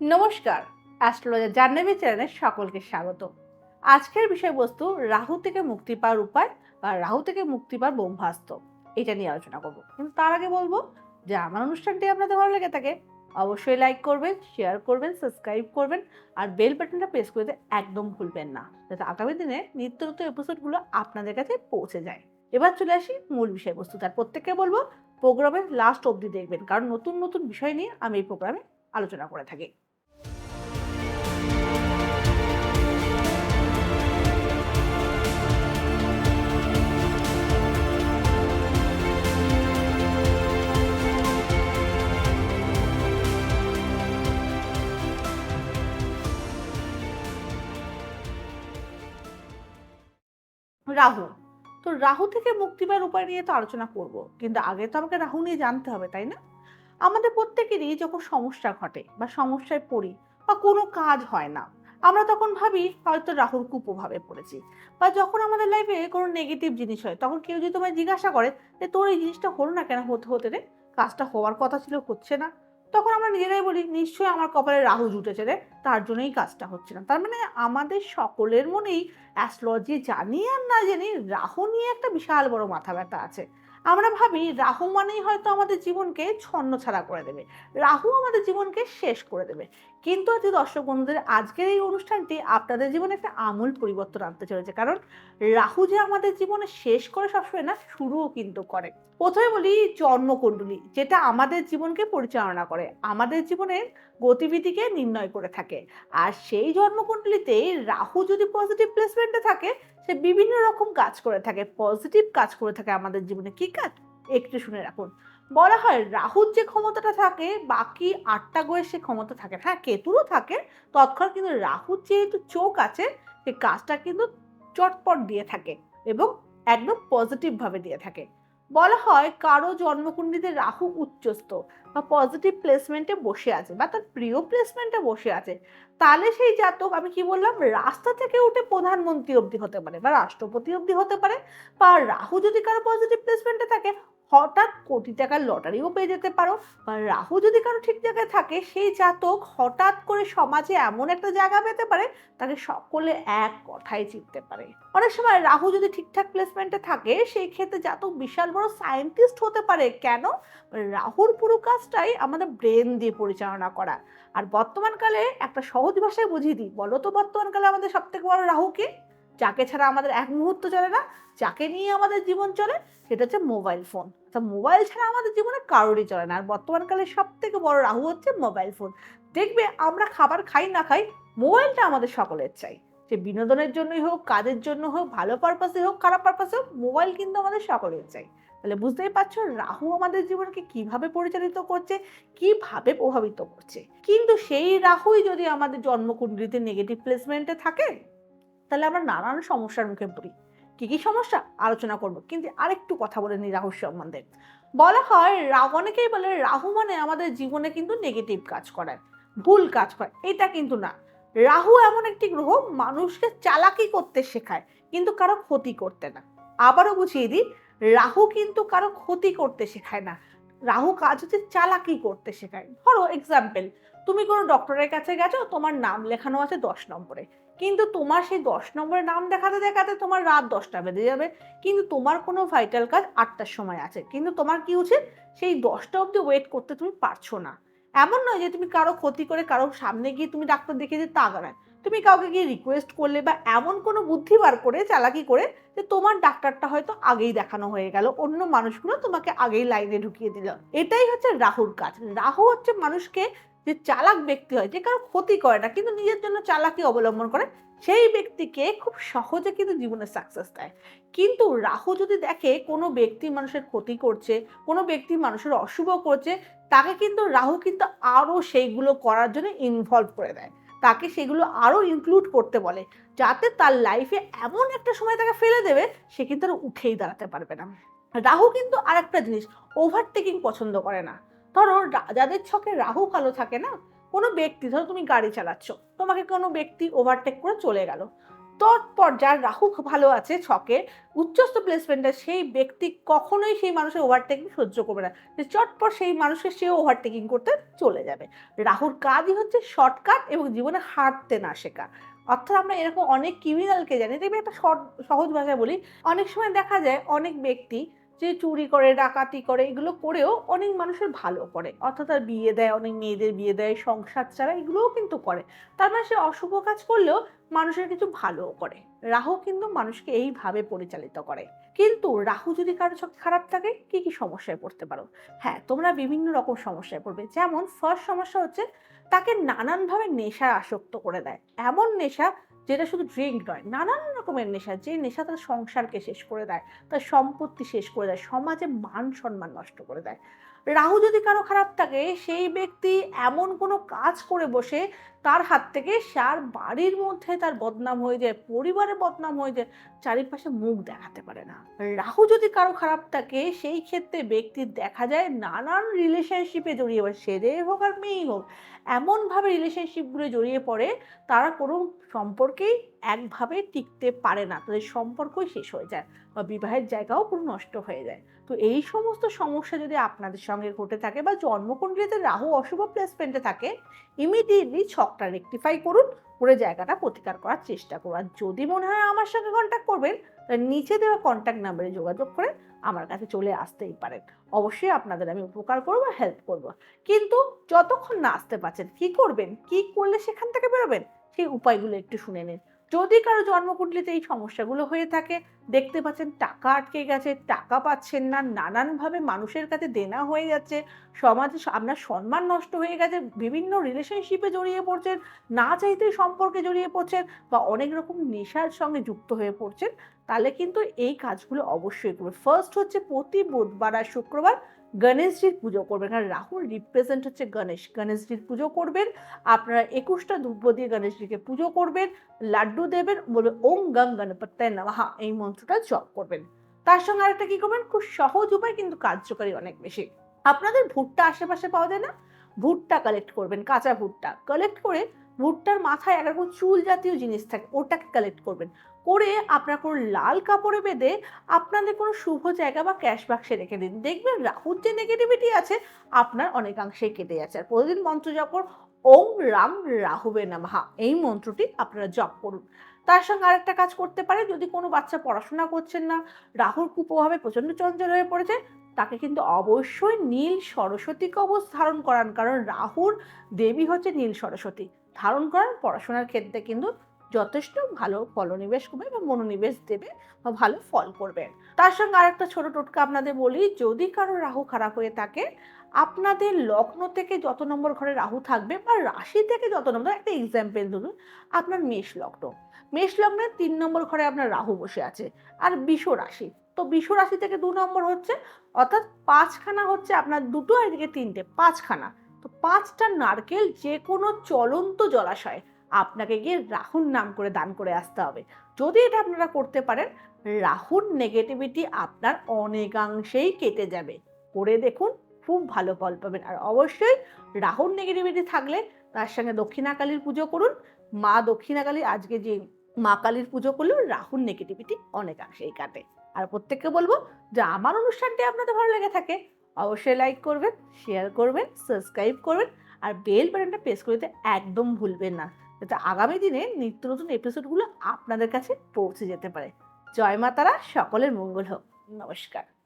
নমস্কার, অ্যাস্ট্রোলজার জাহ্নবী চ্যানেলে সকলকে স্বাগত। আজকের বিষয়বস্তু রাহু থেকে মুক্তি পাওয়ার উপায় বা রাহু থেকে মুক্তি পাওয়ার ব্রহ্মাস্ত্র। এটা নিয়ে আলোচনা করব। কিন্তু তার আগে বলব যে আমার অনুষ্ঠানটি আপনাদের ভালো লেগে থাকে, অবশ্যই লাইক করবেন শেয়ার করবেন সাবস্ক্রাইব করবেন আর বেল বাটনটা প্রেস করে দিতে একদম ভুলবেন না, যাতে আগামী দিনে নিত্য নতুন এপিসোডগুলো আপনাদের কাছে পৌঁছে যায়। এবার চলে আসি মূল বিষয়বস্তু। তার প্রত্যেককে বলব প্রোগ্রামের লাস্ট অবধি দেখবেন, কারণ নতুন নতুন বিষয় নিয়ে আমি এই প্রোগ্রামে আলোচনা করে থাকি। রাহু। তো রাহু থেকে মুক্তি পাওয়ার উপায় নিয়ে তো আলোচনা করব, কিন্তু আগে তো আমাকে রাহু নিয়ে জানতে হবে, তাই না? আমাদের প্রত্যেকেরই যখন সমস্যা ঘটে বা সমস্যায় পড়ি বা কোনো কাজ হয় না, আমরা তখন ভাবি হয়তো রাহুর কুপ্রভাবে পড়েছি বা যখন আমাদের লাইফে কোনো নেগেটিভ জিনিস হয়, তখন কেউ যদি তোমায় জিজ্ঞাসা করে যে তোর এই জিনিসটা হলো না কেন, হতে হতে রে? কাজটা হওয়ার কথা ছিল, হচ্ছে না। তখন আমরা নিজেরাই বলি, নিশ্চয়ই আমার কপালে রাহু জুটেছে রে। তার জন্যই কাজটা হচ্ছে না। তার মানে আমাদের সকলের মনেই অ্যাস্ট্রোলজি জানি আর না জানি রাহু নিয়ে একটা বিশাল বড় মাথা ব্যথা আছে। আমরা ভাবি রাহু মানেই হয়তো আমাদের জীবনকে ছন্ন ছাড়া করে দেবে। রাহু আমাদের জীবনকে শেষ করে দেবে। কিন্তু আজকে দর্শক বন্ধুদের, আজকের এই অনুষ্ঠানটি আপনাদের জীবনে একটা আমূল পরিবর্তন আনতে চলেছে। কারণ রাহু যে আমাদের জীবনে শেষ করে সবসময় না, শুরুও কিন্তু করে। প্রথমে বলি জন্মকুণ্ডলী, যেটা আমাদের জীবনকে পরিচালনা করে। আমাদের জীবনের গতিবিধিকে নির্ণয় করে থাকে। আর সেই জন্মকুণ্ডলিতেই রাহু যদি পজিটিভ প্লেসমেন্টে থাকে সে বিভিন্ন রকম কাজ করে থাকে পজিটিভ কাজ করে থাকে আমাদের জীবনে। কী কাজ? একটু শুনে রাখুন। বলা হয় রাহুর যে ক্ষমতাটা থাকে, বাকি আটটা গ্রহের সে ক্ষমতা থাকে। হ্যাঁ কেতুরও থাকে, তৎক্ষণাৎ কিন্তু রাহুর যেহেতু চোখ আছে, সে কাজটা কিন্তু চটপট দিয়ে থাকে এবং একদম পজিটিভভাবে দিয়ে থাকে। বলা হয় কারও জন্মকুণ্ডলিতে রাহু উচ্চস্থ বা পজিটিভ প্লেসমেন্টে বসে আছে বা তার প্রিয় প্লেসমেন্টে বসে আছে। তাহলে সেই জাতক, আমি কি বললাম, রাস্তা থেকে উঠে প্রধানমন্ত্রী অবধি হতে পারে বা রাষ্ট্রপতি অবধি হতে পারে। বা রাহু যদি কারও পজিটিভ প্লেসমেন্টে থাকে হঠাৎ কোটি টাকার লটারিও পেয়ে যেতে পারো। বা রাহু যদি কারও ঠিক জায়গায় থাকে, সেই জাতক হঠাৎ করে সমাজে এমন একটা জায়গা পেতে পারে, তাকে সকলে এক কথায় চিনতে পারে। অনেক সময় রাহু যদি ঠিকঠাক প্লেসমেন্টে থাকে, সেই ক্ষেত্রে জাতক বিশাল বড় সায়েন্টিস্ট হতে পারে। কেন? রাহুর পুরো কাজটাই আমাদের ব্রেন দিয়ে পরিচালনা করা। আর বর্তমানকালে একটা সহজ ভাষায় বুঝিয়ে দিই। বলো তো বর্তমানকালে আমাদের সব থেকে বড় রাহুকে যাকে ছাড়া আমাদের এক মুহূর্ত চলে না, যাকে নিয়ে আমাদের জীবন চলে, সেটা হচ্ছে মোবাইল ফোন তা মোবাইল ছাড়া আমাদের জীবনে কারোরই চলে না। আর বর্তমানকালে সব থেকে বড় রাহু হচ্ছে মোবাইল ফোন দেখবে, আমরা খাবার খাই না খাই মোবাইলটা আমাদের সকলের চাই। সে বিনোদনের জন্যই হোক, কাজের জন্য হোক, ভালো পারপাসে হোক, খারাপ পারপাসে হোক মোবাইল কিন্তু আমাদের সকলের চাই। তাহলে বুঝতেই পারছ, রাহু আমাদের জীবনকে কীভাবে পরিচালিত করছে, কীভাবে প্রভাবিত করছে। কিন্তু সেই রাহুই যদি আমাদের জন্মকুণ্ডলিতে নেগেটিভ প্লেসমেন্টে থাকে তাহলে আমরা নানান সমস্যার মুখে পড়ি। কি কি সমস্যা? আলোচনা করব। কিন্তু আরেকটু কথা বলে নিই রাহুর সম্বন্ধে বলা হয়, রাহু অনেকেই বলে, রাহু মানে আমাদের জীবনে কিন্তু নেগেটিভ কাজ করায় ভুল কাজ করে। এটা কিন্তু না। রাহু এমন একটি গ্রহ, মানুষকে চালাকি করতে শেখায়, কিন্তু কারও ক্ষতি করতে না। আবারও বুঝিয়ে দিই, রাহু কিন্তু কারও ক্ষতি করতে শেখায় না। রাহু কাজ হচ্ছে চালাকি করতে শেখায়। ধরো এক্সাম্পল তুমি কোনো ডক্টরের কাছে গেছো, তোমার নাম লেখানো আছে দশ নম্বরে। কিন্তু তোমার সেই দশ নম্বরে নাম দেখাতে দেখাতে তোমার রাত দশটা বেজে যাবে। কিন্তু তোমার কোনো ভাইটাল কাজ আটটার সময় আছে। কিন্তু তোমার কি উচিত? সেই দশটা অবধি ওয়েট করতে তুমি পারছ না। এমন নয় যে তুমি কারও ক্ষতি করে কারও সামনে গিয়ে তুমি ডাক্তার দেখিয়ে যে তা নয়। তুমি কাউকে গিয়ে রিকোয়েস্ট করলে বা এমন কোনো বুদ্ধি বার করে, চালাকি করে যে তোমার ডাক্তারটা হয়তো আগেই দেখানো হয়ে গেল, অন্য মানুষগুলো তোমাকে আগেই লাইনে ঢুকিয়ে দিল। এটাই হচ্ছে রাহুর কাজ। রাহু হচ্ছে মানুষকে যে চালাক ব্যক্তি হয়, যে কারও ক্ষতি করে না, কিন্তু নিজের জন্য চালাকি অবলম্বন করে, সেই ব্যক্তিকে খুব সহজে কিন্তু জীবনে সাকসেস দেয়। কিন্তু রাহু যদি দেখে কোনো ব্যক্তি মানুষের ক্ষতি করছে, কোনো ব্যক্তি মানুষের অশুভ করছে, তাকে কিন্তু রাহু কিন্তু আরও সেইগুলো করার জন্য ইনভলভ করে দেয়। তাকে সেগুলো আরও ইনক্লুড করতে বলে, যাতে তার লাইফে এমন একটা সময় তাকে ফেলে দেবে, সে কিন্তু আর উঠেই দাঁড়াতে পারবে না। রাহু কিন্তু আরেকটা জিনিস ওভারটেকিং পছন্দ করে না। ধরো যাদের ছকে রাহু ভালো থাকে না, কোনো ব্যক্তি, ধরো তুমি গাড়ি চালাচ্ছ, তোমাকে কোনো ব্যক্তি ওভারটেক করে চলে গেল। তৎপর যার রাহু ভালো আছে ছকে, উচ্চস্থ প্লেসমেন্টে সেই ব্যক্তি কখনোই সেই মানুষের ওভারটেকিং সহ্য করবে না। যে চটপট সেই মানুষকে সেও ওভারটেকিং করতে চলে যাবে। রাহুর কাজই হচ্ছে শর্টকাট এবং জীবনে হাঁটতে না শেখা। অর্থাৎ আমরা এরকম অনেক ক্রিমিনালকে জানি দেখবে একটা সহজ ভাষায় বলি, অনেক সময় দেখা যায় অনেক ব্যক্তি যে চুরি করে, ডাকাতি করে, এগুলো করেও অনেক মানুষের ভালো করে। অর্থাৎ তার বিয়ে দেয়, অনেক মেয়েদের বিয়ে দেয়, সংসার ছাড়া এগুলোও কিন্তু করে। তার মানে সে অশুভ কাজ করলেও মানুষের কিছু ভালোও করে। রাহু কিন্তু মানুষকে এইভাবে পরিচালিত করে। কিন্তু রাহু যদি কারও চোখ খারাপ থাকে, কি কি সমস্যায় পড়তে পারো? হ্যাঁ তোমরা বিভিন্ন রকম সমস্যায় পড়বে। যেমন ফার্স্ট সমস্যা হচ্ছে, তাকে নানানভাবে নেশায় আসক্ত করে দেয়। এমন নেশা যেটা শুধু ড্রিঙ্ক নয়, নানান রকমের নেশা, যে নেশা তার সংসারকে শেষ করে দেয়, তার সম্পত্তি শেষ করে দেয়, সমাজে মান সম্মান নষ্ট করে দেয়। রাহু যদি কারও খারাপ থাকে, সেই ব্যক্তি এমন কোনো কাজ করে বসে তার হাত থেকে সার বাড়ির মধ্যে তার বদনাম হয়ে যায় পরিবারে বদনাম হয়ে যায়, চারিপাশে মুখ দেখাতে পারে না। রাহু যদি কারও খারাপ থাকে, সেই ক্ষেত্রে ব্যক্তির দেখা যায় নানান রিলেশনশিপে জড়িয়ে পড়ে, সে ছেলে হোক আর মেয়েই হোক, এমনভাবে রিলেশনশিপগুলো জড়িয়ে পড়ে, তারা কোনো সম্পর্কেই একভাবে টিকতে পারে না, তাদের সম্পর্কই শেষ হয়ে যায় বা বিবাহের জায়গাও পুরো নষ্ট হয়ে যায়। তো এই সমস্ত সমস্যা যদি আপনাদের সঙ্গে ঘটে থাকে বা জন্মকুণ্ডলিতে রাহু অশুভ প্লেসমেন্টে থাকে ইমিডিয়েটলি ছকটা রেকটিফাই করুন করে জায়গাটা প্রতিকার করার চেষ্টা করুন। আর যদি মনে হয় আমার সঙ্গে কন্ট্যাক্ট করবেন, তাহলে নিচে দেওয়া কন্ট্যাক্ট নাম্বারে যোগাযোগ করে আমার কাছে চলে আসতেই পারেন। অবশ্যই আপনাদের আমি উপকার করব হেল্প করব। কিন্তু যতক্ষণ না আসতে পারছেন, কি করবেন, কি করলে সেখান থেকে বেরোবেন, সেই উপায়গুলো একটু শুনে নিন। যদি কারও জন্মকুণ্ডলিতে এই সমস্যাগুলো হয়ে থাকে, দেখতে পাচ্ছেন টাকা আটকে গেছে, টাকা পাচ্ছেন না, নানানভাবে মানুষের কাছে দেনা হয়ে যাচ্ছে, সমাজে, আপনার সম্মান নষ্ট হয়ে গেছে, বিভিন্ন রিলেশনশিপে জড়িয়ে পড়ছেন, না চাইতেই সম্পর্কে জড়িয়ে পড়ছেন বা অনেক রকম নেশার সঙ্গে যুক্ত হয়ে পড়ছেন, তাহলে কিন্তু এই কাজগুলো অবশ্যই করবে ফার্স্ট হচ্ছে প্রতি বুধবার আর শুক্রবার গণেশজির পুজো করবেন। কারণ রাহুল রিপ্রেজেন্ট হচ্ছে গণেশ। গণেশজির পুজো করবেন। আপনারা একুশটা দুব্য দিয়ে গণেশজিকে পুজো করবেন। লাড্ডু দেবেন বলবেন ওম গং গণপত্যায় নমঃ এই মন্ত্রটা জপ করবেন। তার সঙ্গে আরেকটা কি করবেন? খুব সহজ উপায়, কিন্তু কার্যকারী অনেক বেশি। আপনাদের ভুট্টা আশেপাশে পাওয়া যায় না? ভুট্টা কালেক্ট করবেন, কাঁচা ভুট্টা। কালেক্ট করে ভুট্টার মাথায় একরকম চুল জাতীয় জিনিস থাকে, ওটাকে কালেক্ট করবেন। করে আপনার কোনো লাল কাপড়ে বেঁধে আপনাদের কোনো শুভ জায়গা বা ক্যাশ বাক্সে রেখে দিন। দেখবেন রাহুর যে নেগেটিভিটি আছে, আপনার অনেকাংশেই কেটে যাচ্ছে। আর প্রতিদিন মন্ত্র জপ করুন। ওং রাম রাহুবে নামহা এই মন্ত্রটি আপনারা জপ করুন। তার সঙ্গে আরেকটা কাজ করতে পারে যদি কোনো বাচ্চা পড়াশোনা করছেন না, রাহুর কুপ্রভাবে প্রচণ্ড চঞ্চল হয়ে পড়েছে, তাকে কিন্তু অবশ্যই নীল সরস্বতী কবচ ধারণ করান। কারণ রাহুর দেবী হচ্ছে নীল সরস্বতী। ধারণ করান পড়াশোনার ক্ষেত্রে কিন্তু যথেষ্ট ভালো ফলনিবেশ করবে বা মনোনিবেশ দেবে বা ভালো ফল করবে। তার সঙ্গে আর একটা ছোট টোটকা আপনাদের বলি, যদি কারও রাহু খারাপ হয়ে থাকে, আপনাদের লগ্ন থেকে যত নম্বর ঘরে রাহু থাকবে বা রাশি থেকে যত নম্বর, একটা এক্সাম্পল ধরুন, আপনার মেষ লগ্ন। মেষ লগ্নের তিন নম্বর ঘরে আপনার রাহু বসে আছে, আর বিষ রাশি। তো বিষ রাশি থেকে দু নম্বর হচ্ছে, অর্থাৎ পাঁচখানা হচ্ছে আপনার দুটো আর এদিকে তিনটে, পাঁচখানা। তো পাঁচটা নারকেল যে কোনো চলন্ত জলাশয় আপনাকে গিয়ে রাহুর নাম করে দান করে আসতে হবে। যদি এটা আপনারা করতে পারেন, রাহুর নেগেটিভিটি আপনার অনেকাংশেই কেটে যাবে। করে দেখুন, খুব ভালো ফল পাবেন। আর অবশ্যই রাহুর নেগেটিভিটি থাকলে তার সঙ্গে দক্ষিণাকালীর পুজো করুন। মা দক্ষিণাকালী আজকে যে মা কালীর পুজো করলেও রাহুর নেগেটিভিটি অনেকাংশেই কাটে। আর প্রত্যেককে বলব, যে আমার অনুষ্ঠানটি আপনাদের ভালো লেগে থাকে, অবশ্যই লাইক করবেন শেয়ার করবেন সাবস্ক্রাইব করবেন, আর বেল বাটনটা প্রেস করে দিতে একদম ভুলবেন না। যাতে আগামী দিনে নিত্য নতুন এপিসোডগুলো আপনাদের কাছে পৌঁছে যেতে পারে। জয় মাতারা, সকলের মঙ্গল হোক। নমস্কার।